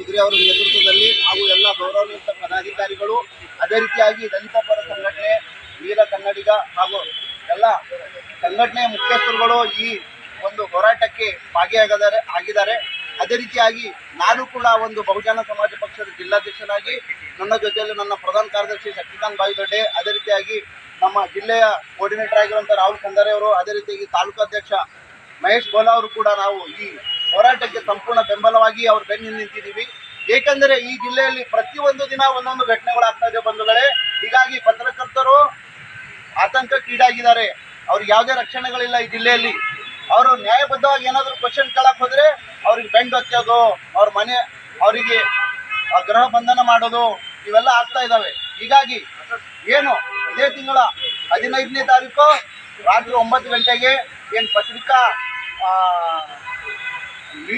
ಚಿಗ್ರೆ ಅವರ ನೇತೃತ್ವದಲ್ಲಿ ಹಾಗೂ ಎಲ್ಲ ಗೌರವಾನ್ವಿತ ಪದಾಧಿಕಾರಿಗಳು, ಅದೇ ರೀತಿಯಾಗಿ ದಲಿತ ಪರ ಸಂಘಟನೆ, ವೀರ ಕನ್ನಡಿಗ ಹಾಗೂ ಎಲ್ಲ ಸಂಘಟನೆಯ ಮುಖ್ಯಸ್ಥರುಗಳು ಈ ಒಂದು ಹೋರಾಟಕ್ಕೆ ಭಾಗಿಯಾಗಿದ್ದಾರೆ ಆಗಿದ್ದಾರೆ. ಅದೇ ರೀತಿಯಾಗಿ ನಾನು ಕೂಡ ಒಂದು ಬಹುಜನ ಸಮಾಜ ಪಕ್ಷದ ಜಿಲ್ಲಾಧ್ಯಕ್ಷನಾಗಿ ನನ್ನ ಜೊತೆಯಲ್ಲಿ ನನ್ನ ಪ್ರಧಾನ ಕಾರ್ಯದರ್ಶಿ ಶಕ್ತಿಕಾಂತ್ ಬಾಯಿದೊಡ್ಡೆ ಅದೇ ರೀತಿಯಾಗಿ ನಮ್ಮ ಜಿಲ್ಲೆಯ ಕೋರ್ಡಿನೇಟರ್ ಆಗಿರುವಂಥ ರಾಹುಲ್ ಕಂದಾರೆ ಅವರು, ಅದೇ ರೀತಿಯಾಗಿ ತಾಲೂಕು ಅಧ್ಯಕ್ಷ ಮಹೇಶ್ ಗೋಲಾ ಅವರು ಕೂಡ ನಾವು ಈ ಹೋರಾಟಕ್ಕೆ ಸಂಪೂರ್ಣ ಬೆಂಬಲವಾಗಿ ಅವ್ರ ಬೆನ್ನು ನಿಂತಿದ್ದೀವಿ. ಏಕೆಂದರೆ ಈ ಜಿಲ್ಲೆಯಲ್ಲಿ ಪ್ರತಿಯೊಂದು ದಿನ ಒಂದೊಂದು ಘಟನೆಗಳು ಆಗ್ತಾ ಇದೆ ಬಂಧುಗಳೇ. ಹೀಗಾಗಿ ಪತ್ರಕರ್ತರು ಆತಂಕಕ್ಕೀಡಾಗಿದ್ದಾರೆ. ಅವ್ರಿಗೆ ಯಾವುದೇ ರಕ್ಷಣೆಗಳಿಲ್ಲ ಈ ಜಿಲ್ಲೆಯಲ್ಲಿ. ಅವರು ನ್ಯಾಯಬದ್ಧವಾಗಿ ಏನಾದರೂ ಕ್ವಶನ್ ಕೇಳಕ್ ಹೋದ್ರೆ ಅವ್ರಿಗೆ ಬೆಂಡ್ ಹಚ್ಚೋದು ಅವ್ರ ಮನೆ, ಅವರಿಗೆ ಗೃಹ ಬಂಧನ ಮಾಡೋದು, ಇವೆಲ್ಲ ಆಗ್ತಾ ಇದ್ದಾವೆ ಹೀಗಾಗಿ ಏನು ಇದೇ ತಿಂಗಳ ಹದಿನೈದನೇ ತಾರೀಕು ರಾತ್ರಿ ಒಂಬತ್ತು ಗಂಟೆಗೆ ಏನು ಪತ್ರಿಕಾ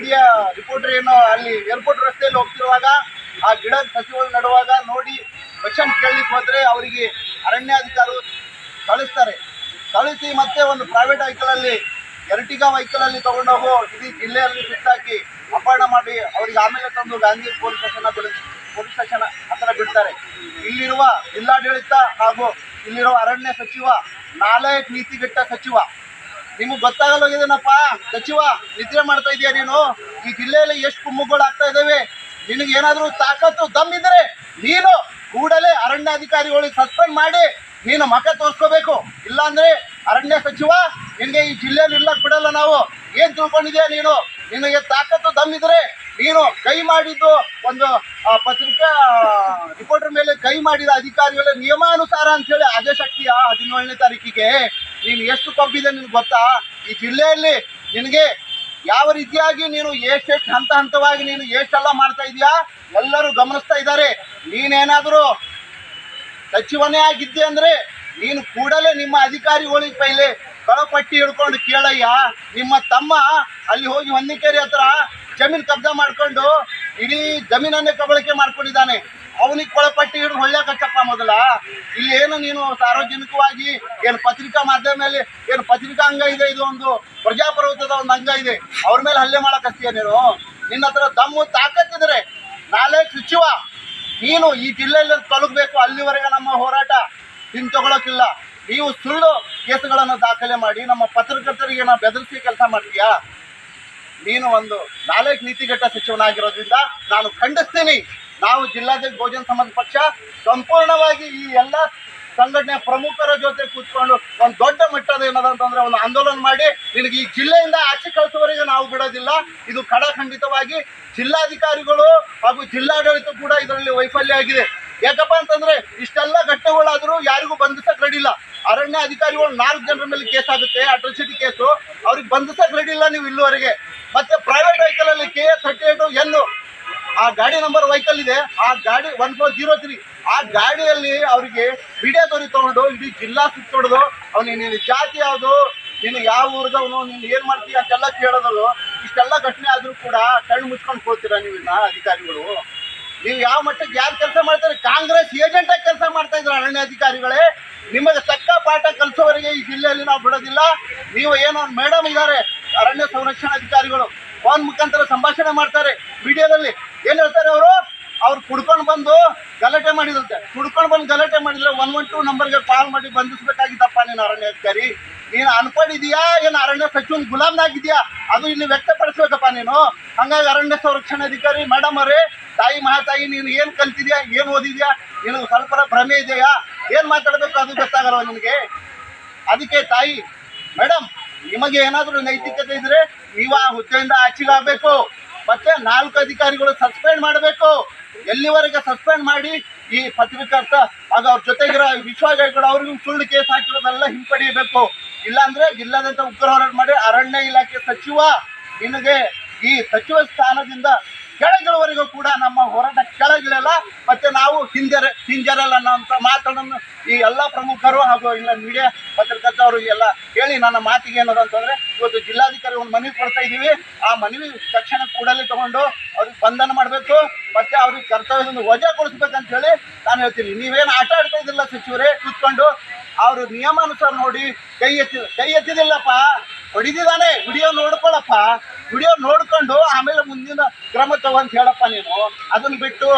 ಮೀಡಿಯಾ ರಿಪೋರ್ಟರ್ ಏನೋ ಅಲ್ಲಿ ಏರ್ಪೋರ್ಟ್ ರಸ್ತೆಯಲ್ಲಿ ಹೋಗ್ತಿರುವಾಗ ಆ ಗಿಡ ಸಸಿಗಳು ನಡುವಾಗ ನೋಡಿ ಕ್ವಶನ್ ಕೇಳಲಿಕ್ಕೆ ಹೋದರೆ ಅವರಿಗೆ ಅರಣ್ಯಾಧಿಕಾರಿ ಕಳಿಸ್ತಾರೆ. ಕಳಿಸಿ ಮತ್ತೆ ಒಂದು ಪ್ರೈವೇಟ್ ವೆಹಿಕಲಲ್ಲಿ ಎರಟಿಗಾ ವೆಹಿಕಲಲ್ಲಿ ತಗೊಂಡೋಗು ಇಡೀ ಜಿಲ್ಲೆಯಲ್ಲಿ ಸುತ್ತಾಕಿ ಅಪಹರಣ ಮಾಡಿ ಅವರಿಗೆ ಆಮೇಲೆ ತಂದು Gandhi police station police station ಹತ್ರ ಬಿಡ್ತಾರೆ. ಇಲ್ಲಿರುವ ಜಿಲ್ಲಾಡಳಿತ ಹಾಗೂ ಇಲ್ಲಿರುವ ಅರಣ್ಯ ಸಚಿವ, ನಾಲಯಕ್ ನೀತಿಗೆಟ್ಟ ಸಚಿವ ನಿಮಗೆ ಗೊತ್ತಾಗಲ್ಲೋಗಿದೇನಪ್ಪ ಸಚಿವ, ನಿದ್ರೆ ಮಾಡ್ತಾ ಇದೀಯ ನೀನು? ಈ ಜಿಲ್ಲೆಯಲ್ಲಿ ಎಷ್ಟು ಕುಮ್ಮುಗಳು ಆಗ್ತಾ ಇದಾವೆ ನಿನಗೆ ಏನಾದರೂ ತಾಕತ್ತು, ದಮ್ ಇದ್ರೆ ನೀನು ಕೂಡಲೇ ಅರಣ್ಯಾಧಿಕಾರಿಗಳಿಗೆ ಸಸ್ಪೆಂಡ್ ಮಾಡಿ ನೀನು ಮಕ ತೋರಿಸ್ಕೋಬೇಕು. ಇಲ್ಲಾಂದ್ರೆ ಅರಣ್ಯ ಸಚಿವ, ನಿನಗೆ ಈ ಜಿಲ್ಲೆಯಲ್ಲಿ ಇರ್ಲಕ್ ಬಿಡಲ್ಲ ನಾವು. ಏನ್ ತಿಳ್ಕೊಂಡಿದ್ಯಾ ನೀನು? ನಿನಗೆ ತಾಕತ್ತು, ದಮ್ ಇದ್ರೆ ನೀನು ಕೈ ಮಾಡಿದ್ದು ಒಂದು ಪತ್ರಿಕಾ, ರಿಪೋರ್ಟರ್ ಮೇಲೆ ಕೈ ಮಾಡಿದ ಅಧಿಕಾರಿಗಳ ನಿಯಮಾನುಸಾರ ಅಂತ ಹೇಳಿ ಆದೇಶ ಆಗ್ತೀಯಾ ಹದಿನೇಳನೇ ತಾರೀಕಿಗೆ? ನೀನು ಎಷ್ಟು ಕೊಬ್ಬಿದೆ ನಿನ್ಗೆ ಗೊತ್ತಾ? ಈ ಜಿಲ್ಲೆಯಲ್ಲಿ ನಿನಗೆ ಯಾವ ರೀತಿಯಾಗಿ ನೀನು ಎಷ್ಟೆಷ್ಟು ಹಂತ ಹಂತವಾಗಿ ನೀನು ಎಷ್ಟೆಲ್ಲ ಮಾಡ್ತಾ ಇದೀಯಾ? ಎಲ್ಲರೂ ಗಮನಿಸ್ತಾ ಇದ್ದಾರೆ. ನೀನೇನಾದರೂ ಸಚಿವನೇ ಆಗಿದ್ದೆ ಅಂದ್ರೆ ನೀನು ಕೂಡಲೇ ನಿಮ್ಮ ಅಧಿಕಾರಿಗಳಿಗೆ ಪೈಲೆ ಕಳಪಟ್ಟಿ ಹಿಡ್ಕೊಂಡು ಕೇಳಯ್ಯ. ನಿಮ್ಮ ತಮ್ಮ ಅಲ್ಲಿ ಹೋಗಿ ಹೊನ್ನಿಕೇರಿ ಹತ್ರ ಜಮೀನು ಕಬ್ಜಾ ಮಾಡ್ಕೊಂಡು ಇಡೀ ಜಮೀನನ್ನೇ ಕಬಳಿಕೆ ಮಾಡ್ಕೊಂಡಿದ್ದಾನೆ. ಅವನಿಗೆ ಕೊಳಪಟ್ಟಿ ಹಿಡಿದು ಹೊಳ್ಯಾಕತ್ತಪ್ಪ ಮೊದಲ. ಇಲ್ಲಿ ಏನು ನೀನು ಸಾರ್ವಜನಿಕವಾಗಿ ಏನು ಪತ್ರಿಕಾ ಮಾಧ್ಯಮದಲ್ಲಿ ಏನು ಪತ್ರಿಕಾ ಅಂಗ ಇದೆ, ಇದು ಒಂದು ಪ್ರಜಾಪ್ರಭುತ್ವದ ಒಂದು ಅಂಗ ಇದೆ. ಅವ್ರ ಮೇಲೆ ಹಲ್ಲೆ ಮಾಡಕತ್ತೀಯ ನೀನು? ನಿನ್ನ ಹತ್ರ ದಮ್ಮು ತಾಕತ್ತಿದ್ರೆ ನಾಳೆ ಸಚಿವ, ನೀನು ಈ ಜಿಲ್ಲೆಯಲ್ಲಿ ತಲುಪಬೇಕು ಅಲ್ಲಿವರೆಗೆ ನಮ್ಮ ಹೋರಾಟ ಹಿಂತಗೊಳ್ಳೋಕ್ಕಿಲ್ಲ ನೀವು ಸುಳ್ಳು ಕೇಸುಗಳನ್ನು ದಾಖಲೆ ಮಾಡಿ, ನಮ್ಮ ಪತ್ರಕರ್ತರಿಗೆ ನಾವು ಬೆದರಿಸಿ ಕೆಲಸ ಮಾಡ್ತೀಯಾ? ನೀನು ಒಂದು ನಾಲ್ಕು ನೀತಿಗಟ್ಟ ಸಚಿವನಾಗಿರೋದ್ರಿಂದ ನಾನು ಖಂಡಿಸ್ತೀನಿ. ನಾವು ಜಿಲ್ಲಾಧ್ಯಕ್ಷ ಬಹುಜನ ಸಮಾಜ ಪಕ್ಷ ಸಂಪೂರ್ಣವಾಗಿ ಈ ಎಲ್ಲ ಸಂಘಟನೆ ಪ್ರಮುಖರ ಜೊತೆ ಕೂತ್ಕೊಂಡು ಒಂದು ದೊಡ್ಡ ಮಟ್ಟದ ಏನದಂತಂದ್ರೆ ಒಂದು ಆಂದೋಲನ ಮಾಡಿ, ನಿನಗೆ ಈ ಜಿಲ್ಲೆಯಿಂದ ಆಚೆ ಕಳಿಸುವವರೆಗೆ ನಾವು ಬಿಡೋದಿಲ್ಲ. ಇದು ಖಡಖಂಡಿತವಾಗಿ ಜಿಲ್ಲಾಧಿಕಾರಿಗಳು ಹಾಗೂ ಜಿಲ್ಲಾಡಳಿತ ಕೂಡ ಇದರಲ್ಲಿ ವೈಫಲ್ಯ ಆಗಿದೆ. ಯಾಕಪ್ಪ ಅಂತಂದ್ರೆ ಇಷ್ಟೆಲ್ಲ ಘಟನೆಗಳಾದರೂ ಯಾರಿಗೂ ಬಂಧಿಸಕ್ ರೆಡಿಲ್ಲ ಅರಣ್ಯ ಅಧಿಕಾರಿಗಳು ನಾಲ್ಕು ಜನರ ಮೇಲೆ ಕೇಸ್ ಆಗುತ್ತೆ ಅಟ್ರಾಸಿಟಿ ಕೇಸು. ಅವ್ರಿಗೆ ಬಂಧಿಸಕ್ ರೆಡಿಲ್ಲ ನೀವು ಇಲ್ಲಿವರೆಗೆ. ಮತ್ತೆ ಪ್ರೈವೇಟ್ ವೆಹಿಕಲ್ ಅಲ್ಲಿ ಕೆ ಎಸ್ ಥರ್ಟಿ ಏಟು ಎನ್ನು ಆ ಗಾಡಿ ನಂಬರ್ ವೆಹಿಕಲ್ ಇದೆ. ಆ ಗಾಡಿ ಒನ್ ಫೋರ್ ಜೀರೋ ತ್ರೀ ಆ ಗಾಡಿಯಲ್ಲಿ ಅವರಿಗೆ ವಿಡಿಯೋದವ್ರಿಗೆ ತಗೊಂಡು, ಇಡೀ ಜಿಲ್ಲಾ ಸುತ್ತೊಡ್ದು ಅವ್ನಿಗೆ ನಿನ್ನ ಜಾತಿ ಯಾವುದು, ನೀನು ಯಾವ ಊರ್ದವನು, ನೀನು ಏನು ಮಾಡ್ತೀಯ ಅಂತೆಲ್ಲ ಕೇಳೋದಲ್ಲೂ, ಇಷ್ಟೆಲ್ಲ ಘಟನೆ ಆದ್ರೂ ಕೂಡ ಕಣ್ಣು ಮುಚ್ಕೊಂಡು ನೀವು ಇನ್ನ ಅಧಿಕಾರಿಗಳು? ನೀವು ಯಾವ ಮಟ್ಟಕ್ಕೆ ಯಾರು ಕೆಲಸ ಮಾಡ್ತಾರೆ? ಕಾಂಗ್ರೆಸ್ ಏಜೆಂಟ್ ಆಗಿ ಕೆಲಸ ಮಾಡ್ತಾ ಇದ್ರು ಅರಣ್ಯ ಅಧಿಕಾರಿಗಳೇ. ನಿಮಗೆ ತಕ್ಕ ಪಾಠ ಕಲಿಸೋವರೆಗೆ ಈ ಜಿಲ್ಲೆಯಲ್ಲಿ ನಾವು ಬಿಡೋದಿಲ್ಲ. ನೀವು ಏನೋ ಮೇಡಮ್ ಇದ್ದಾರೆ ಅರಣ್ಯ ಸಂರಕ್ಷಣಾಧಿಕಾರಿಗಳು. ಫೋನ್ ಮುಖಾಂತರ ಸಂಭಾಷಣೆ ಮಾಡ್ತಾರೆ. ವಿಡಿಯೋದಲ್ಲಿ ಏನು ಹೇಳ್ತಾರೆ ಅವರು? ಅವ್ರು ಕುಡ್ಕೊಂಡು ಬಂದು ಗಲಾಟೆ ಮಾಡಿದಂತೆ. ಕುಡ್ಕೊಂಡು ಬಂದು ಗಲಾಟೆ ಮಾಡಿದ್ರೆ ಒನ್ ಒನ್ ಟೂ ನಂಬರ್ಗೆ ಕಾಲ್ ಮಾಡಿ ಬಂಧಿಸ್ಬೇಕಾಗಿದ್ದಪ್ಪ ನೀನು ಅರಣ್ಯ ಅಧಿಕಾರಿ ನೀನು ಅನ್ಕೊಂಡಿದೀಯಾ? ಏನು ಅರಣ್ಯ ಸಚಿವನ್ ಗುಲಾಮ್ನಾಗಿದ್ಯಾ ಅದು ಇಲ್ಲಿ ವ್ಯಕ್ತಪಡಿಸ್ಬೇಕಪ್ಪ ನೀನು. ಹಂಗಾಗಿ ಅರಣ್ಯ ಸಂರಕ್ಷಣಾ ಅಧಿಕಾರಿ ಮೇಡಮ್ ಅವರೇ, ತಾಯಿ, ಮಹಾತಾಯಿ, ನೀನು ಏನು ಕಲ್ತಿದ್ಯಾ? ಏನು ಓದಿದ್ಯಾ? ನಿನಗೆ ಸ್ವಲ್ಪ ಭ್ರಮೆ ಇದೆಯಾ? ಏನು ಮಾತಾಡಬೇಕು ಅದು ಗೊತ್ತಾಗಲ್ವ ನಿನಗೆ? ಅದಕ್ಕೆ ತಾಯಿ ಮೇಡಮ್ ನಿಮಗೆ ಏನಾದರೂ ನೈತಿಕತೆ ಇದ್ರೆ ನೀವು ಆ ಹುದ್ದೆಯಿಂದ ಆಚೆಗಾಗಬೇಕು ಮತ್ತೆ ನಾಲ್ಕು ಅಧಿಕಾರಿಗಳು ಸಸ್ಪೆಂಡ್ ಮಾಡಬೇಕು. ಎಲ್ಲಿವರೆಗೆ ಸಸ್ಪೆಂಡ್ ಮಾಡಿ? ಈ ಪತ್ರಕರ್ತ ಆಗ ಅವ್ರ ಜೊತೆಗಿರೋ ವಿಶ್ವಾಸಗಳು ಅವ್ರಿಗೂ ಸುಳ್ಳು ಕೇಸ್ ಹಾಕಿರೋದೆಲ್ಲ ಹಿಂಪಡೆಯಬೇಕು. ಇಲ್ಲಾಂದ್ರೆ ಜಿಲ್ಲಾದಂತ ಉಗ್ರ ಹೋರಾಟ ಮಾಡಿ ಅರಣ್ಯ ಇಲಾಖೆ ಸಚಿವ ನಿನಗೆ ಈ ಸಚಿವ ಸ್ಥಾನದಿಂದ ಕೆಳಗಿಳುವರೆಗೂ ಕೂಡ ನಮ್ಮ ಹೋರಾಟ ಕೆಳಗಿಳಲ್ಲ ಮತ್ತೆ ನಾವು ಹಿಂಜರ, ಹಿಂಜರಲ್ಲ ಅನ್ನೋಂಥ ಮಾತನ್ನು ಈ ಎಲ್ಲ ಪ್ರಮುಖರು ಹಾಗೂ ಇಲ್ಲ ಮೀಡಿಯಾ ಪತ್ರಕರ್ತರು ಎಲ್ಲ ಹೇಳಿ ನನ್ನ ಮಾತಿಗೆ ಏನದ ಅಂತಂದ್ರೆ, ಇವತ್ತು ಜಿಲ್ಲಾಧಿಕಾರಿ ಒಂದು ಮನವಿ ಕೊಡ್ತಾ ಇದ್ದೀವಿ. ಆ ಮನವಿ ತಕ್ಷಣ ಕೂಡಲೇ ತಗೊಂಡು ಅವ್ರಿಗೆ ಬಂಧನ ಮಾಡಬೇಕು. ಮತ್ತೆ ಅವ್ರಿಗೆ ಕರ್ತವ್ಯದಿಂದ ವಜೆ ಕೊಡಿಸ್ಬೇಕಂತ ಹೇಳಿ ನಾನು ಹೇಳ್ತೀನಿ. ನೀವೇನು ಆಟ ಆಡ್ತಾ ಇದ್ದಿಲ್ಲ ಸಚಿವರೇ, ಕೂತ್ಕೊಂಡು ಅವರು ನಿಯಮಾನುಸಾರ ನೋಡಿ ಕೈ ಎತ್ತಿ, ಕೈ ಎತ್ತಿದಿಲ್ಲಪ್ಪ ಹೊಡಿದಿದ್ದಾನೆ ವಿಡಿಯೋ ನೋಡ್ಕೊಳಪ್ಪ. ವಿಡಿಯೋ ನೋಡ್ಕೊಂಡು ಆಮೇಲೆ ಮುಂದಿನ ಕ್ರಮ ತಗೊಂತ ಹೇಳಪ್ಪ ನೀನು. ಅದನ್ನ ಬಿಟ್ಟು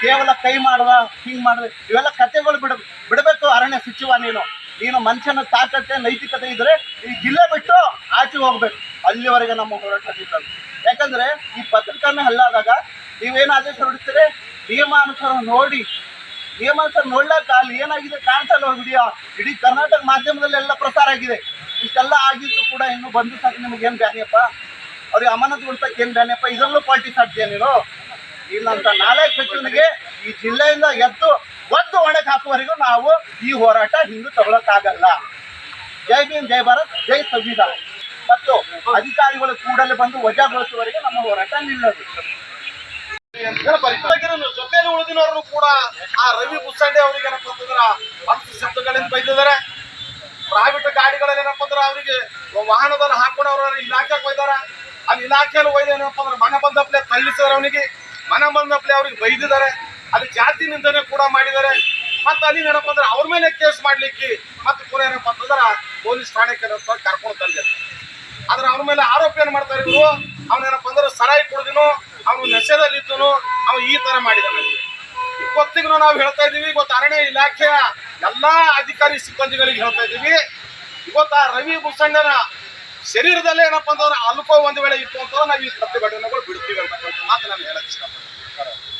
ಕೇವಲ ಕೈ ಮಾಡುವ, ಹಿಂಗ್ ಮಾಡುವ, ಇವೆಲ್ಲ ಕತೆಗಳು ಬಿಡ, ಬಿಡಬೇಕು ಅರಣ್ಯ ಸಚಿವ ನೀನು. ನೀನು ಮನುಷ್ಯನ ತಾಕತ್ತೆ, ನೈತಿಕತೆ ಇದ್ರೆ ಈ ಜಿಲ್ಲೆ ಬಿಟ್ಟು ಆಚೆ ಹೋಗ್ಬೇಕು. ಅಲ್ಲಿವರೆಗೆ ನಮ್ಮ ಹೋರಾಟ ನಿಲ್ಲದು ಯಾಕಂದ್ರೆ ಈ ಪತ್ರಿಕಾನ ಹಲ್ಲಾದಾಗ ನೀವೇನು ಆದೇಶ ಹೊರಡಿಸ್ತೀರಿ? ನಿಯಮಾನುಸಾರ ನೋಡಿ. ನಿಯಮಾನುಸಾರ ನೋಡ್ಲಾಕ ಅಲ್ಲಿ ಏನಾಗಿದೆ ಕಾಣ್ತಲ್ಲ ವಿಡಿಯೋ. ಇಡೀ ಕರ್ನಾಟಕ ಮಾಧ್ಯಮದಲ್ಲಿ ಎಲ್ಲ ಪ್ರಸಾರ ಆಗಿದೆ. ಇಷ್ಟೆಲ್ಲ ಆಗಿದ್ರು ಕೂಡ ಇನ್ನು ಬಂದು ಸಾಕು ನಿಮಗೇನು ಬ್ಯಾನಿಯಪ್ಪ? ಅವ್ರಿಗೆ ಅಮಾನತುಗೊಳಿಸಕ್ಕೆ ಏನು ಬ್ಯಾನಿಯಪ್ಪ ಇದರಲ್ಲೂ ಪಾಲಿಟಿಕ್ಸ್ ಸಾಧ್ಯ ನೀನು? ಇಲ್ಲಂತ ನಾಲ್ಕು ಸಚಿವನಿಗೆ ಈ ಜಿಲ್ಲೆಯಿಂದ ಎದ್ದು ಒದ್ದು ಒಣಕ್ಕೆ ಹಾಕುವವರೆಗೂ ನಾವು ಈ ಹೋರಾಟ ಹಿಂದೂ ತಗೊಳಕ್ಕಾಗಲ್ಲ. ಜೈ ಭೀಮ್, ಜೈ ಭಾರತ್, ಜೈ ಸಂವಿಧಾನ. ಮತ್ತು ಅಧಿಕಾರಿಗಳು ಕೂಡಲೇ ಬಂದು ವಜಾಗೊಳಿಸುವವರೆಗೆ ನಮ್ಮ ಹೋರಾಟ ನಿಲ್ಲದು. ಜೊತೆಯಲ್ಲಿ ಉಳಿದಿನವರು ಕೂಡ ಆ ರವಿ ಬುಸ್ಸಂಡೆ ಅವರಿಗೆ ಏನಪ್ಪ ಅಂತಂದ್ರ ಹತ್ತು ಶಬ್ದಗಳಿಂದ ಬೈದಿದ್ದಾರೆ. ಪ್ರೈವೇಟ್ ಗಾಡಿಗಳಲ್ಲಿ ಏನಪ್ಪ ಅಂದ್ರೆ ಅವರಿಗೆ ವಾಹನದಲ್ಲಿ ಹಾಕೊಂಡು ಅವ್ರ ಇಲಾಖೆಗೆ ಒಯ್ದಾರ ಅಲ್ಲಿ ಇಲಾಖೆಯಲ್ಲಿ ಒಯ್ದ ಏನಪ್ಪ ಅಂದ್ರೆ ಮನೆ ಬಂದಪ್ಲೆ ತಳ್ಳಿಸಿದ್ರೆ ಅವನಿಗೆ. ಮನೆ ಬಂದಪ್ಲೆ ಅವ್ರಿಗೆ ಬೈದಿದ್ದಾರೆ. ಅಲ್ಲಿ ಜಾತಿ ನಿಂದನೆ ಕೂಡ ಮಾಡಿದ್ದಾರೆ. ಮತ್ತೆ ಅಲ್ಲಿ ಏನಪ್ಪ ಅಂದ್ರೆ ಅವ್ರ ಮೇಲೆ ಕೇಸ್ ಮಾಡ್ಲಿಕ್ಕೆ ಮತ್ತೆ ಕೂಡ ಏನಪ್ಪ ಅಂತಂದ್ರೆ ಪೊಲೀಸ್ ಠಾಣೆಗೆ ಕರ್ಕೊಂಡು ತಂದೆ. ಆದ್ರೆ ಅವ್ರ ಮೇಲೆ ಆರೋಪ ಏನ್ ಮಾಡ್ತಾರೆ ಇವರು? ಅವನೇನಪ್ಪ ಅಂದ್ರೆ ಸರಾಯಿ ಕುಡಿದಿನು, ಅವನು ನಶೆದಲ್ಲಿ ಇದ್ದನು ಅವ ಈ ತರ ಮಾಡಿದಾನೆ ಇವತ್ತಿಗೂ ನಾವು ಹೇಳ್ತಾ ಇದೀವಿ ಇವತ್ತು ಅರಣ್ಯ ಇಲಾಖೆಯ ಎಲ್ಲಾ ಅಧಿಕಾರಿ ಸಿಬ್ಬಂದಿಗಳಿಗೆ ಹೇಳ್ತಾ ಇದೀವಿ ಇವತ್ತು ರವಿ ಮುಸಂಡನ ಶರೀರದಲ್ಲೇ ಏನಪ್ಪ ಅಂತಂದ್ರೆ ಅಲ್ಕೋ ಒಂದು ವೇಳೆ ಇತ್ತು ಅಂತಂದ್ರೆ ನಾವು ಈ ಪ್ರತಿಭಟನೆಗಳು ಬಿಡ್ತೀವಿ ಅಂತಕ್ಕಂಥ ಮಾತು ನಾನು ಹೇಳಕ್ ಇಷ್ಟಪಡ್ತೀನಿ.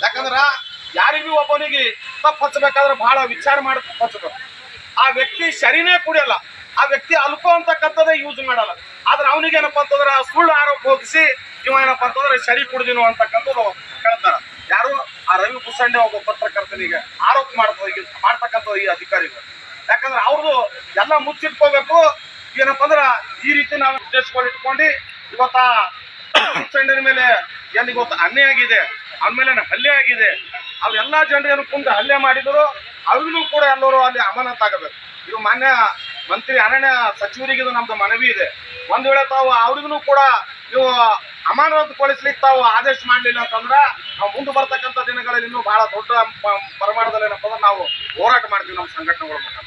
ಯಾಕಂದ್ರ ಯಾರಿಗೂ ಒಬ್ಬನಿಗೆ ತಪ್ಪು ಹಚ್ಚಬೇಕಾದ್ರೆ ಬಹಳ ವಿಚಾರ ಮಾಡಿ ಹಚ್ಚಬೇಕು. ಆ ವ್ಯಕ್ತಿ ಶರೀನೇ ಕುಡಿಯಲ್ಲ. ಆ ವ್ಯಕ್ತಿ ಅಲ್ಕೋ ಅಂತಕ್ಕಂಥದ್ದೇ ಯೂಸ್ ಮಾಡಲ್ಲ. ಆದ್ರೆ ಅವನಿಗೆ ಏನಪ್ಪ ಅಂತಂದ್ರೆ ಆ ಸುಳ್ಳು ಆರೋಪ ಹೋಗಿಸಿ ಇವ ಏನಪ್ಪ ಅಂತಂದ್ರೆ ಶರಿ ಕುಡಿದಿನ ಅಂತಕ್ಕಂಥದ್ದು ಹೇಳ್ತಾರ. ಯಾರು? ಆ ರವಿ ಕುಸಂಡೆ ಒಬ್ಬ ಪತ್ರಕರ್ತನಿಗೆ ಆರೋಪ ಮಾಡ್ತಾ ಮಾಡ್ತಕ್ಕಂಥ ಈ ಅಧಿಕಾರಿಗಳು. ಯಾಕಂದ್ರೆ ಅವ್ರದ್ದು ಎಲ್ಲ ಮುಚ್ಚಿಟ್ಕೋಬೇಕು. ಏನಪ್ಪ ಅಂದ್ರೆ ಈ ರೀತಿ ನಾವು ಉದ್ದೇಶಗಳು ಇಟ್ಕೊಂಡು ಇವತ್ತ ಕುಸಂಡಿನ ಮೇಲೆ ಏನು ಇವತ್ತು ಅನ್ಯಾಯ ಆಗಿದೆ ಆಮೇಲೆ ಮೇಲೆ ಹಲ್ಲೆ ಆಗಿದೆ ಅವೆಲ್ಲ ಜನರೇನು ಕುಂದು ಹಲ್ಲೆ ಮಾಡಿದ್ರು, ಅವ್ರಿಗೂ ಕೂಡ ಎಲ್ಲರೂ ಅಲ್ಲಿ ಅಮಾನತಾಗಬೇಕು ಇದು ಮಾನ್ಯ ಮಂತ್ರಿ ಅರಣ್ಯ ಸಚಿವರಿಗೆ ಇದು ನಮ್ದು ಮನವಿ ಇದೆ. ಒಂದ್ ವೇಳೆ ತಾವು ಅವ್ರಿಗೂ ಕೂಡ ನೀವು ಅಮಾನತುಗೊಳಿಸ್ಲಿಕ್ಕೆ ತಾವು ಆದೇಶ ಮಾಡಲಿಲ್ಲ ಅಂತಂದ್ರೆ ನಾವು ಮುಂದೆ ಬರ್ತಕ್ಕಂಥ ದಿನಗಳಲ್ಲಿ ಇನ್ನೂ ಬಹಳ ದೊಡ್ಡ ಪ್ರಮಾಣದಲ್ಲಿ ಏನಪ್ಪ ನಾವು ಹೋರಾಟ ಮಾಡ್ತೀವಿ ನಮ್ಮ ಸಂಘಟನೆಗಳ ಮುಖಾಂತರ.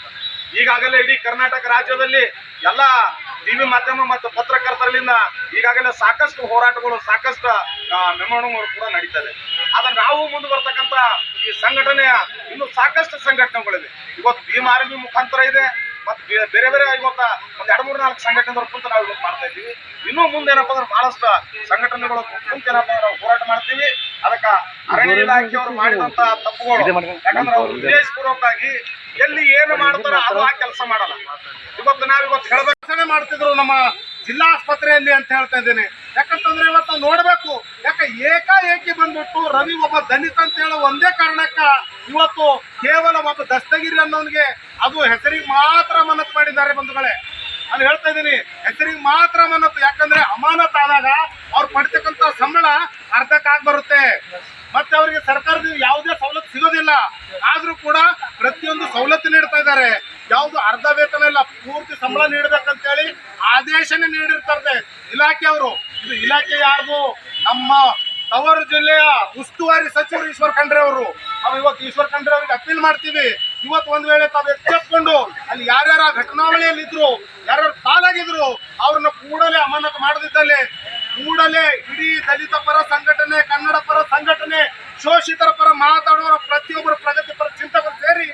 ಈಗಾಗಲೇ ಇಡೀ ಕರ್ನಾಟಕ ರಾಜ್ಯದಲ್ಲಿ ಎಲ್ಲ ಟಿವಿ ಮಾಧ್ಯಮ ಮತ್ತು ಪತ್ರಕರ್ತರಲ್ಲಿಂದ ಈಗಾಗಲೇ ಸಾಕಷ್ಟು ಹೋರಾಟಗಳು ಸಾಕಷ್ಟು ಆ, ಮೆಮೊರಣಗಳು ಕೂಡ ನಡೀತದೆ. ಆದ್ರೆ ನಾವು ಮುಂದೆ ಬರ್ತಕ್ಕಂಥ ಈ ಸಂಘಟನೆಯ ಇನ್ನು ಸಾಕಷ್ಟು ಸಂಘಟನೆಗಳಿವೆ. ಇವತ್ತು ಭೀಮ್ ಆರ್ಮಿ ಮುಖಾಂತರ ಇದೆ. ಮತ್ತು ಬೇರೆ ಬೇರೆ ಇವತ್ತ ಒಂದ್ ಎರಡು ಮೂರು ನಾಲ್ಕು ಸಂಘಟನೆದವ್ರು ಕುಂತ ನಾವು ಇವತ್ತು ಮಾಡ್ತಾ ಇದ್ದೀವಿ. ಇನ್ನೂ ಮುಂದೆ ಏನಪ್ಪ ಅಂದ್ರೆ ಬಹಳಷ್ಟು ಸಂಘಟನೆಗಳು ಕುಂತ ಏನಪ್ಪ ಅಂದ್ರೆ ನಾವು ಹೋರಾಟ ಮಾಡ್ತೀವಿ. ಅದಕ್ಕ ಅರಣ್ಯ ಇಲಾಖೆಯವರು ಮಾಡಿದಂತ ತಪ್ಪುಗಳು. ಯಾಕಂದ್ರೆ ಅವರು ಉದ್ದೇಶಪೂರ್ವಕವಾಗಿ ಎಲ್ಲಿ ಏನು ಮಾಡ್ತಾರೋ ಅದು ಆ ಕೆಲಸ ಮಾಡಲ್ಲ. ಇವತ್ತು ನಾವು ಇವತ್ತು ಹೇಳ್ಬೇಕು. ಮಾಡ್ತಿದ್ರು ನಮ್ಮ ಜಿಲ್ಲಾ ಆಸ್ಪತ್ರೆಯಲ್ಲಿ ಅಂತ ಹೇಳ್ತಾ ಇದ್ದೇನೆ. ಯಾಕಂತಂದ್ರೆ ಇವತ್ತು ನೋಡಬೇಕು. ನೋಡ್ಬೇಕು ಯಾಕೆ ಏಕಾಏಕಿ ಬಂದ್ಬಿಟ್ಟು ರವಿ ಒಬ್ಬ ದಲಿತ ಅಂತ ಹೇಳೋ ಒಂದೇ ಕಾರಣಕ್ಕ ಇವತ್ತು ಕೇವಲ ಒಬ್ಬ ದಸ್ತಗಿರಿ ಅನ್ನೋನ್ಗೆ ಅದು ಹೆಸರಿಗೆ ಮಾತ್ರ ಮನತ್ ಮಾಡಿದ್ದಾರೆ ಬಂಧುಗಳೇ. ನಾನು ಹೇಳ್ತಾ ಇದ್ದೀನಿ, ಹೆಸರಿಗೆ ಮಾತ್ರ ಮನತ್ತು ಯಾಕಂದ್ರೆ ಅಮಾನತ್ ಆದಾಗ ಅವ್ರು ಪಡ್ತಕ್ಕಂತ ಸಂಬಳ ಅರ್ಧಕ್ಕಾಗಿ ಬರುತ್ತೆ. ಮತ್ತೆ ಅವರಿಗೆ ಸರ್ಕಾರದಿಂದ ಯಾವುದೇ ಸವಲತ್ತು ಸಿಗೋದಿಲ್ಲ. ಆದ್ರೂ ಕೂಡ ಪ್ರತಿಯೊಂದು ಸವಲತ್ತು ನೀಡ್ತಾ ಇದ್ದಾರೆ. ಯಾವುದು ಅರ್ಧ ವೇತನ ಇಲ್ಲ, ಪೂರ್ತಿ ಸಂಬಳ ನೀಡಬೇಕಂತೇಳಿ ಆದೇಶನೇ ನೀಡಿರ್ತಾರೆ ಇಲಾಖೆಯವರು ಇದು ಇಲಾಖೆ ಯಾರ್ದು? ನಮ್ಮ ತವರು ಜಿಲ್ಲೆಯ ಉಸ್ತುವಾರಿ ಸಚಿವರು ಈಶ್ವರ್ ಖಂಡ್ರೆ ಅವರು. ನಾವು ಇವತ್ತು ಈಶ್ವರ್ ಖಂಡ್ರೆ ಅವರಿಗೆ ಅಪೀಲ್ ಮಾಡ್ತೀವಿ. ಇವತ್ತು ಒಂದ್ ವೇಳೆ ತಾವು ಎಚ್ಚೆತ್ಕೊಂಡು ಅಲ್ಲಿ ಯಾರ್ಯಾರ ಘಟನಾವಳಿಯಲ್ಲಿ ಇದ್ರು ಯಾರ್ಯಾರು ಪಾಲಾಗಿದ್ರು ಅವ್ರನ್ನ ಕೂಡಲೇ ಅಮಾನತು ಮಾಡದಿದ್ದಲ್ಲಿ ಕೂಡಲೇ ಇಡೀ ದಲಿತ ಪರ ಸಂಘಟನೆ ಕನ್ನಡ ಪರ ಸಂಘಟನೆ ಶೋಷಿತರ ಪರ ಮಾತಾಡುವ ಪ್ರತಿಯೊಬ್ಬರ ಪ್ರಗತಿಪರ ಚಿಂತಕರು ಸೇರಿ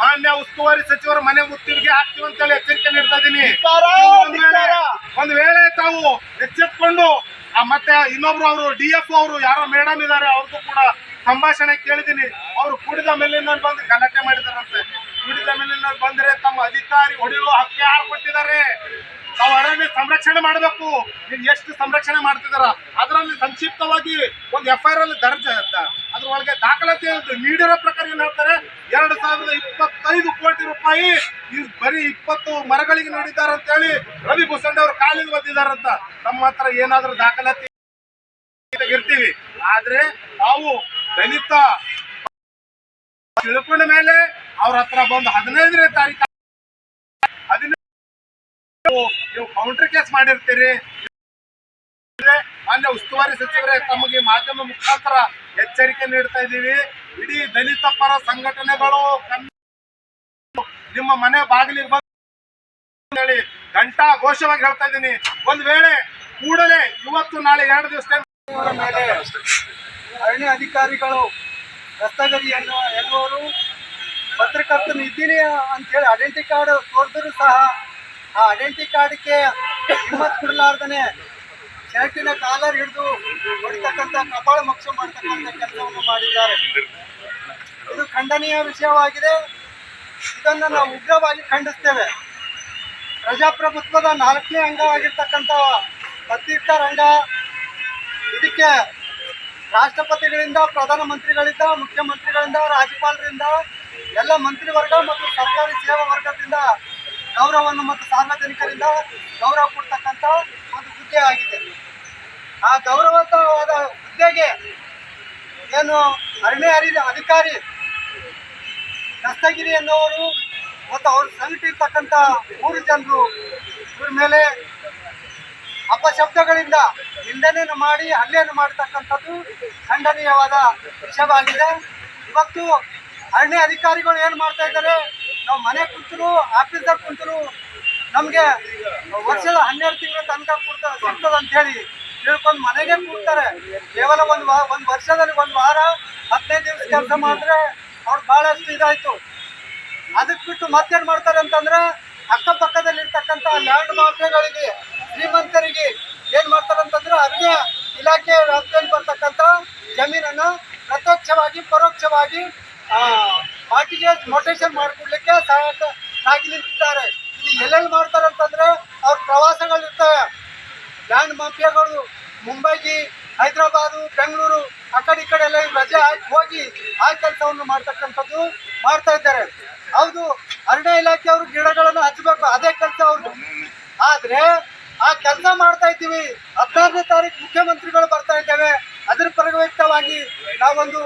ಮಾನ್ಯ ಉಸ್ತುವಾರಿ ಸಚಿವರ ಮನೆ ಮುತ್ತಿಗೆ ಹಾಕ್ತೀವಿ ಅಂತೇಳಿ ಎಚ್ಚರಿಕೆ ನೀಡ್ತಾ ಇದ್ದೀನಿ. ಒಂದ್ ವೇಳೆ ಧಿಕ್ಕಾರ. ಒಂದ್ ವೇಳೆ ತಾವು ಎಚ್ಚೆತ್ಕೊಂಡು ಆ ಮತ್ತೆ ಇನ್ನೊಬ್ರು ಅವರು ಡಿ ಎಫ್ ಅವರು ಯಾರೋ ಮೇಡಮ್ ಇದಾರೆ ಅವ್ರಿಗೂ ಕೂಡ ಸಂಭಾಷಣೆ ಕೇಳಿದೀನಿ ಅವರು ಕುಡಿದ ಮೇಲೆ ಬಂದು ಗಲಾಟೆ ಮಾಡಿದಾರಂತೆ ಮೇಲಿನಲ್ಲಿ ಬಂದ್ರೆ ತಮ್ಮ ಅಧಿಕಾರಿ ಹೊಡೆಯುವ ಹಕ್ಕಿ ಯಾರು ಕೊಟ್ಟಿದ್ದಾರೆ? ತಾವು ಅರಣ್ಯ ಸಂರಕ್ಷಣೆ ಮಾಡಬೇಕು. ನೀವು ಎಷ್ಟು ಸಂರಕ್ಷಣೆ ಮಾಡ್ತಿದಾರ? ಅದರಲ್ಲಿ ಸಂಕ್ಷಿಪ್ತವಾಗಿ ಒಂದು ಎಫ್ ಐ ಆರ್ ಅಲ್ಲಿ ಅಂತ. ಅದ್ರೊಳಗೆ ದಾಖಲಾತಿ ನೀಡಿರೋ ಪ್ರಕಾರ ಏನ್ ಹೇಳ್ತಾರೆ? ಎರಡು ಸಾವಿರದ ಇಪ್ಪತ್ತೈದು ಕೋಟಿ ರೂಪಾಯಿ ಈ ಬರೀ ಇಪ್ಪತ್ತು ಮರಗಳಿಗೆ ನೀಡಿದ್ದಾರೆ ಅಂತ ಹೇಳಿ ರವಿ ಭೂಷಣ್ ಅವರು ಕಾಲಿಗೆ ಬಂದಿದ್ದಾರಂತ ನಮ್ಮ ಹತ್ರ ಏನಾದ್ರೂ ದಾಖಲಾತಿ ಇರ್ತೀವಿ. ಆದ್ರೆ ನಾವು ದಲಿತ ತಿಳ್ಕೊಂಡ ಮೇಲೆ ಅವ್ರ ಹತ್ರ ಬಂದು ಹದಿನೈದನೇ ತಾರೀಕು ಹದಿನೈದು ನೀವು ಕೌಂಟರ್ ಕೇಸ್ ಮಾಡಿರ್ತೀರಿ. ಮಾನ್ಯ ಉಸ್ತುವಾರಿ ಸಚಿವರೇ, ತಮಗೆ ಮಾಧ್ಯಮ ಮುಖಾಂತರ ಎಚ್ಚರಿಕೆ ನೀಡ್ತಾ ಇದ್ದೀವಿ. ಇಡೀ ದಲಿತ ಪರ ಸಂಘಟನೆಗಳು ನಿಮ್ಮ ಮನೆ ಬಾಗಿಲಿಗೆ ಬಂದು ಹೇಳಿ ಗಂಟಾ ಘೋಷವಾಗಿ ಹೇಳ್ತಾ ಇದ್ದೀನಿ. ಒಂದ್ ವೇಳೆ ಕೂಡಲೇ ಇವತ್ತು ನಾಳೆ ಎರಡು ದಿವಸ ಅರಣ್ಯ ಅಧಿಕಾರಿಗಳು ರಸ್ತಗರಿ ಎಲ್ಲವರು ಪತ್ರಕರ್ತನು ಇದ್ದೀನಿ ಅಂತೇಳಿ ಐಡೆಂಟಿ ಕಾರ್ಡ್ ತೋರಿದ್ರು ಸಹ ಆ ಐಡೆಂಟಿ ಕಾರ್ಡ್ಗೆ ಹಿಮ್ಮತ್ ಕೊಡಲಾರ್ದನೆ ಶರ್ಟಿನ ಕಾಲರ್ ಹಿಡಿದು ಹೊಡಿತಕ್ಕಂಥ ಕಪಾಳ ಮೋಕ್ಷ ಮಾಡ್ತಕ್ಕಂಥ ಕೆಲಸವನ್ನು ಮಾಡಿದ್ದಾರೆ. ಇದು ಖಂಡನೀಯ ವಿಷಯವಾಗಿದೆ. ಇದನ್ನು ನಾವು ಉಗ್ರವಾಗಿ ಖಂಡಿಸ್ತೇವೆ. ಪ್ರಜಾಪ್ರಭುತ್ವದ ನಾಲ್ಕನೇ ಅಂಗವಾಗಿರ್ತಕ್ಕಂಥ ಪತ್ರಿಕಾ ರಂಗ ಇದಕ್ಕೆ ರಾಷ್ಟ್ರಪತಿಗಳಿಂದ, ಪ್ರಧಾನಮಂತ್ರಿಗಳಿಂದ, ಮುಖ್ಯಮಂತ್ರಿಗಳಿಂದ, ರಾಜ್ಯಪಾಲರಿಂದ, ಎಲ್ಲ ಮಂತ್ರಿವರ್ಗ ಮತ್ತು ಸರ್ಕಾರಿ ಸೇವಾ ವರ್ಗದಿಂದ ಗೌರವವನ್ನು ಮತ್ತು ಸಾರ್ವಜನಿಕರಿಂದ ಗೌರವ ಕೊಡ್ತಕ್ಕಂಥ ಒಂದು ಹುದ್ದೆ ಆಗಿದೆ. ಆ ಗೌರವಯುತವಾದ ಹುದ್ದೆಗೆ ಏನು ಅರಣ್ಯ ಅರಿ- ಅಧಿಕಾರಿ ದಸ್ತಗಿರಿ ಎನ್ನುವರು ಮತ್ತು ಅವರು ಸಂಘಟಿರ್ತಕ್ಕಂಥ ಮೂರು ಜನರು ಇವ್ರ ಮೇಲೆ ಅಪಶಬ್ದಗಳಿಂದ ನಿಂದನೆಯನ್ನು ಮಾಡಿ, ಹಲ್ಲೆಯನ್ನು ಮಾಡತಕ್ಕಂಥದ್ದು ಖಂಡನೀಯವಾದ ವಿಷಯವಾಗಿದೆ. ಇವತ್ತು ಅರಣ್ಯ ಅಧಿಕಾರಿಗಳು ಏನು ಮಾಡ್ತಾ ಇದ್ದಾರೆ? ನಾವು ಮನೆ ಕುಂತರು ಆಫೀಸ್ದಾಗ ಕುಂತರು ನಮಗೆ ವರ್ಷದ ಹನ್ನೆರಡು ತಿಂಗಳ ತನಕ ಕೊಡ್ತಾರೆ, ಸಿಗ್ತದೆ ಅಂತ ಹೇಳಿ ತಿಳ್ಕೊಂಡು ಮನೆಗೆ ಕೂಡ್ತಾರೆ. ಕೇವಲ ಒಂದು ವಾ, ಒಂದು ವರ್ಷದಲ್ಲಿ ಒಂದು ವಾರ ಹದಿನೈದು ದಿವಸ ಕೆಲಸ ಮಾಡಿದ್ರೆ ಅವ್ರು ಭಾಳಷ್ಟು ಇದಾಯಿತು. ಅದಕ್ಕೆ ಬಿಟ್ಟು ಮತ್ತೇನು ಮಾಡ್ತಾರೆ ಅಂತಂದ್ರೆ ಅಕ್ಕಪಕ್ಕದಲ್ಲಿರ್ತಕ್ಕಂಥ ಲ್ಯಾಂಡ್ ಮಾಫಿಯಾಗಳಿಗೆ ಶ್ರೀಮಂತ ಅರಣ್ಯ ಇಲಾಖೆ ವ್ಯಾಪ್ತಿಯಲ್ಲಿ ಬರ್ತಕ್ಕಂಥ ಜಮೀನನ್ನು ಪ್ರತ್ಯಕ್ಷವಾಗಿ ಪರೋಕ್ಷವಾಗಿ ಆ, ಮೊಟೇಷನ್ ಮಾಡಿಕೊಡ್ಲಿಕ್ಕೆ ಸಹಾಯಕ ನಿಂತಿದ್ದಾರೆ. ಇದು ಎಲ್ಲೆಲ್ಲಿ ಮಾಡ್ತಾರೆ ಅಂತಂದ್ರೆ ಅವ್ರ ಪ್ರವಾಸಗಳಿರ್ತವೆ. ಲ್ಯಾಂಡ್ ಮಾಫಿಯಾಗಳು ಮುಂಬೈಗೆ ಹೈದರಾಬಾದು ಬೆಂಗಳೂರು ಆ ಕಡೆ ಈ ಕಡೆ ಎಲ್ಲ ರಜೆ ಹೋಗಿ ಆ ಕೆಲಸವನ್ನು ಮಾಡ್ತಕ್ಕಂಥದ್ದು ಮಾಡ್ತಾ ಇದ್ದಾರೆ. ಹೌದು ಅರಣ್ಯ ಇಲಾಖೆಯವರು ಗಿಡಗಳನ್ನು ಹಚ್ಚಬೇಕು ಅದೇ ಕೆಲಸ ಅವರು ಆದ್ರೆ ಆ ಕೆಲಸ ಮಾಡ್ತಾ ಇದ್ದೀವಿ. ಹದಿನಾರನೇ ತಾರೀಕು ಮುಖ್ಯಮಂತ್ರಿಗಳು ಬರ್ತಾ ಇದ್ದೇವೆ. ಅದರ ಪ್ರಯುಕ್ತವಾಗಿ ನಾವೊಂದು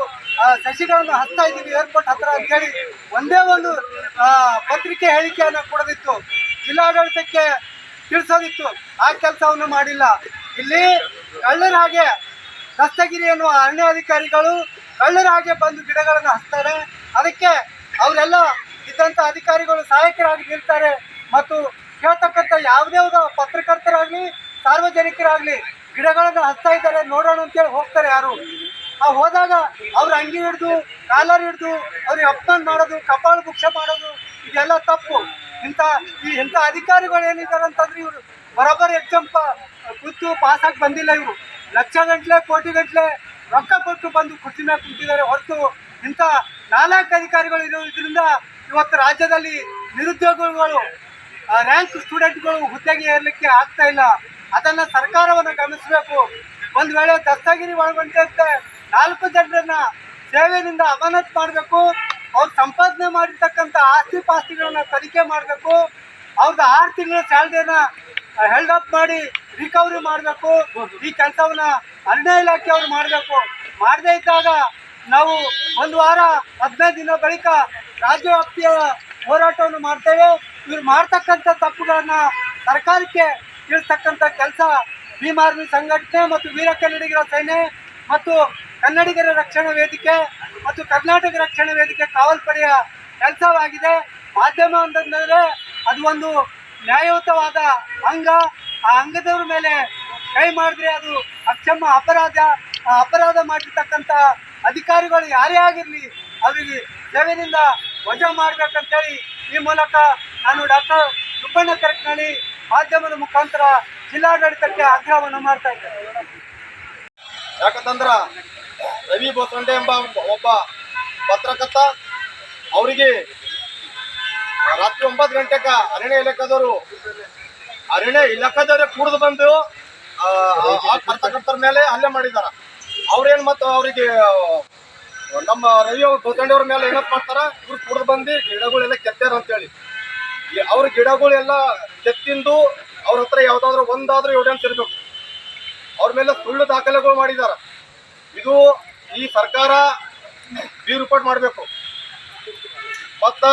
ಸಸಿಗಳನ್ನು ಹತ್ತಾ ಇದ್ದೀವಿ. ಏರ್ಪೋರ್ಟ್ ಹತ್ರ ಅಂತೇಳಿ ಒಂದೇ ಒಂದು ಪತ್ರಿಕೆ ಹೇಳಿಕೆಯನ್ನು ಕೊಡೋದಿತ್ತು. ಜಿಲ್ಲಾಡಳಿತಕ್ಕೆ ತಿಳಿಸೋದಿತ್ತು. ಆ ಕೆಲಸವನ್ನು ಮಾಡಿಲ್ಲ. ಇಲ್ಲಿ ಕಳ್ಳರ ಹಾಗೆ ದಸ್ತಗಿರಿ ಎನ್ನುವ ಅರಣ್ಯ ಅಧಿಕಾರಿಗಳು ಕಳ್ಳರ ಹಾಗೆ ಬಂದು ಗಿಡಗಳನ್ನು ಹಚ್ತಾರೆ. ಅದಕ್ಕೆ ಅವರೆಲ್ಲ ಇದ್ದಂಥ ಅಧಿಕಾರಿಗಳು ಸಹಾಯಕರಾಗಿ ನಿಲ್ತಾರೆ ಮತ್ತು ಕೇಳ್ತಕ್ಕಂಥ ಯಾವುದೇ ಒಂದು ಪತ್ರಕರ್ತರಾಗಲಿ, ಸಾರ್ವಜನಿಕರಾಗಲಿ ಗಿಡಗಳನ್ನು ಹಚ್ತಾ ಇದ್ದಾರೆ, ನೋಡೋಣ ಅಂತೇಳಿ ಹೋಗ್ತಾರೆ ಯಾರು? ಆ ಹೋದಾಗ ಅವ್ರ ಅಂಗಿ ಹಿಡಿದು, ಕಾಲರ್ ಹಿಡಿದು, ಅವ್ರಿಗೆ ಅಪಮಾನ ಮಾಡೋದು, ಕಪಾಳ ಭುಕ್ಷ ಮಾಡೋದು, ಇದೆಲ್ಲ ತಪ್ಪು. ಇಂಥ, ಈ ಇಂಥ ಅಧಿಕಾರಿಗಳು ಏನಿದ್ದಾರೆ ಅಂತಂದ್ರೆ ಇವರು ಬರೋಬ್ಬರಿ ಎಕ್ಸಾಮ್ ಕೂತು ಪಾಸಾಗಿ ಬಂದಿಲ್ಲ ಇವರು. ಲಕ್ಷ ಗಂಟ್ಲೆ, ಕೋಟಿ ಗಂಟ್ಲೆ ರೊಕ್ಕ ಕೊಟ್ಟು ಬಂದು ಕುರ್ಚಿ ಮೇಲೆ ಕುಂತಿದ್ದಾರೆ. ಹೊರತು ಇಂಥ ನಾಲ್ಕು ಅಧಿಕಾರಿಗಳು ಇರೋದ್ರಿಂದ ಇವತ್ತು ರಾಜ್ಯದಲ್ಲಿ ನಿರುದ್ಯೋಗಿಗಳು ರ್ಯಾಂಕ್ ಸ್ಟೂಡೆಂಟ್ಗಳು ಹುದ್ದೆಗೆ ಏರ್ಲಿಕ್ಕೆ ಆಗ್ತಾ ಇಲ್ಲ. ಅದನ್ನ ಸರ್ಕಾರವನ್ನು ಗಮನಿಸಬೇಕು. ಒಂದು ವೇಳೆ ದಸ್ತಗಿರಿ ಒಳಗೊಂಡಂತೆ ನಾಲ್ಕು ಜನರನ್ನ ಸೇವೆಯಿಂದ ಅಮಾನತ್ ಮಾಡಬೇಕು. ಅವ್ರು ಸಂಪಾದನೆ ಮಾಡಿರ್ತಕ್ಕಂಥ ಆಸ್ತಿ ಪಾಸ್ತಿಗಳನ್ನ ತನಿಖೆ ಮಾಡಬೇಕು. ಅವ್ರದ್ದು ಆರು ತಿಂಗಳ ಸ್ಯಾಲ್ರಿಯನ್ನ ಹೆಲ್ಡ್ ಅಪ್ ಮಾಡಿ ರಿಕವರಿ ಮಾಡಬೇಕು. ಈ ಕೆಲಸವನ್ನ ಅರಣ್ಯ ಇಲಾಖೆಯವರು ಮಾಡಬೇಕು. ಮಾಡದೇ ಇದ್ದಾಗ ನಾವು ಒಂದು ವಾರ ಹದಿನೈದು ದಿನ ಬಳಿಕ ರಾಜ್ಯವ್ಯಾಪ್ತಿಯ ಹೋರಾಟವನ್ನು ಮಾಡ್ತೇವೆ. ಇವ್ರು ಮಾಡ್ತಕ್ಕಂಥ ತಪ್ಪುಗಳನ್ನ ಸರ್ಕಾರಕ್ಕೆ ತಿಳಿಸ್ತಕ್ಕಂಥ ಕೆಲಸ ಭೀಮಾರ್ಮಿ ಸಂಘಟನೆ ಮತ್ತು ವೀರ ಕನ್ನಡಿಗರ ಸೇನೆ ಮತ್ತು ಕನ್ನಡಿಗರ ರಕ್ಷಣಾ ವೇದಿಕೆ ಮತ್ತು ಕರ್ನಾಟಕ ರಕ್ಷಣಾ ವೇದಿಕೆ ಕಾವಲ್ಪಡೆಯ ಕೆಲಸವಾಗಿದೆ. ಮಾಧ್ಯಮ ಅಂತಂದರೆ ಅದು ಒಂದು ನ್ಯಾಯಯುತವಾದ ಅಂಗ. ಆ ಅಂಗದವ್ರ ಮೇಲೆ ಕೈ ಮಾಡಿದ್ರೆ ಅದು ಅಕ್ಷಮ ಅಪರಾಧ ಅಪರಾಧ ಮಾಡಿರ್ತಕ್ಕಂಥ ಅಧಿಕಾರಿಗಳು ಯಾರೇ ಆಗಿರಲಿ, ಅವರಿಗೆ ಸೇವೆಯಿಂದ ವಜಾ ಮಾಡಬೇಕಂತೇಳಿ ಈ ಮೂಲಕ ನಾನು ಡಾಕ್ಟರ್ ಸುಬ್ಬಣ್ಣ ಕರಕ್ನಳ್ಳಿ ಮಾಧ್ಯಮದ ಮುಖಾಂತರ ಜಿಲ್ಲಾಡಳಿತಕ್ಕೆ ಆಗ್ರಹವನ್ನು ಮಾಡ್ತಾ ಇದ್ದೇನೆ. ಯಾಕಂತಂದ್ರ ರವಿ ಬೋಸಂಡೆ ಎಂಬ ಒಬ್ಬ ಪತ್ರಕರ್ತ ಅವರಿಗೆ ರಾತ್ರಿ ಒಂಬತ್ತು ಗಂಟೆಗ ಅರಣ್ಯ ಇಲಾಖೆದವರು ಅರಣ್ಯ ಇಲಾಖೆದವರೇ ಕುಡಿದು ಬಂದು ಪತ್ರಕರ್ತರ ಮೇಲೆ ಹಲ್ಲೆ ಮಾಡಿದಾರ. ಅವ್ರೇನು ಮತ್ತು ಅವರಿಗೆ, ನಮ್ಮ ರವಿ ಬೋಸಂಡೆ ಅವ್ರ ಮೇಲೆ ಏನಪ್ಪ ಮಾಡ್ತಾರ? ಇವ್ರು ಕುಡಿದು ಬಂದು ಗಿಡಗಳೆಲ್ಲ ಕೆತ್ತಾರ ಅಂತೇಳಿ. ಅವ್ರ ಗಿಡಗಳೆಲ್ಲ ಕೆತ್ತಿಂದು ಅವ್ರ ಹತ್ರ ಯಾವ್ದಾದ್ರು ಒಂದಾದ್ರೂ ಎವಿಡೆನ್ಸ್ ಇರಬೇಕು. ಅವ್ರ ಮೇಲೆ ಸುಳ್ಳು ದಾಖಲೆಗಳು ಮಾಡಿದಾರ ಇದು ಈ ಸರ್ಕಾರ ಬಿ ರಿಪೋರ್ಟ್ ಮಾಡಬೇಕು. ಮತ್ತ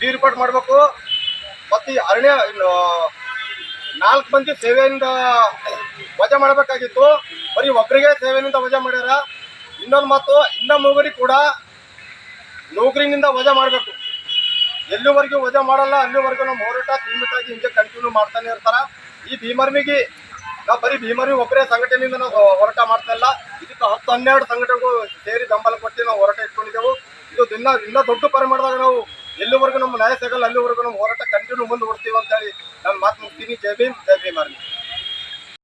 ಬಿ ರಿಪೋರ್ಟ್ ಮಾಡಬೇಕು. ಮತ್ತು ಈ ಅರಣ್ಯ ನಾಲ್ಕು ಮಂದಿ ಸೇವೆಯಿಂದ ವಜಾ ಮಾಡಬೇಕಾಗಿತ್ತು. ಬರೀ ಒಬ್ಬರಿಗೆ ಸೇವೆಯಿಂದ ವಜಾ ಮಾಡ್ಯಾರ. ಇನ್ನೊಂದು ಮಾತು ಇನ್ನೊಂದು ಮೂವರಿಗೆ ಕೂಡ ನೌಕರಿನಿಂದ ವಜಾ ಮಾಡಬೇಕು. ಎಲ್ಲಿವರೆಗೂ ವಜಾ ಮಾಡಲ್ಲ, ಅಲ್ಲಿವರೆಗೂ ನಮ್ಮ ಹೋರಾಟ ಸೀಮಿತ ಆಗಿ ಹಿಂಗೆ ಕಂಟಿನ್ಯೂ ಮಾಡ್ತಾನೆ ಇರ್ತಾರ. ಈ ಭೀಮರ್ಮಿಗೆ ನಾವು ಬರೀ ಭೀಮರ್ಮಿ ಒಬ್ಬರೇ ಸಂಘಟನೆಯಿಂದ ನಾವು ಹೋರಾಟ ಮಾಡ್ತಾ ಇಲ್ಲ. ಇದಕ್ಕೆ ಹತ್ತು ಹನ್ನೆರಡು ಸಂಘಟನೆಗಳು ಸೇರಿ ಬೆಂಬಲ ಕೊಟ್ಟು ನಾವು ಹೋರಾಟ ಇಟ್ಕೊಂಡಿದ್ದೆವು. ಇದು ದಿನ ಇನ್ನ ದೊಡ್ಡ ಪರಿಮಾಣದಾಗ ನಾವು ಎಲ್ಲಿವರೆಗೂ ನಮ್ಮ ನ್ಯಾಯ ಸಿಗಲ್ಲ, ಅಲ್ಲಿವರೆಗೂ ನಮ್ಮ ಹೋರಾಟ ಕಂಟಿನ್ಯೂ ಮುಂದುವರ್ತೀವಿ ಅಂತ ಹೇಳಿ ನಾನು ಮಾತು ಮುಗ್ತೀನಿ ಜೈ ಭೀಮ್, ಜೈ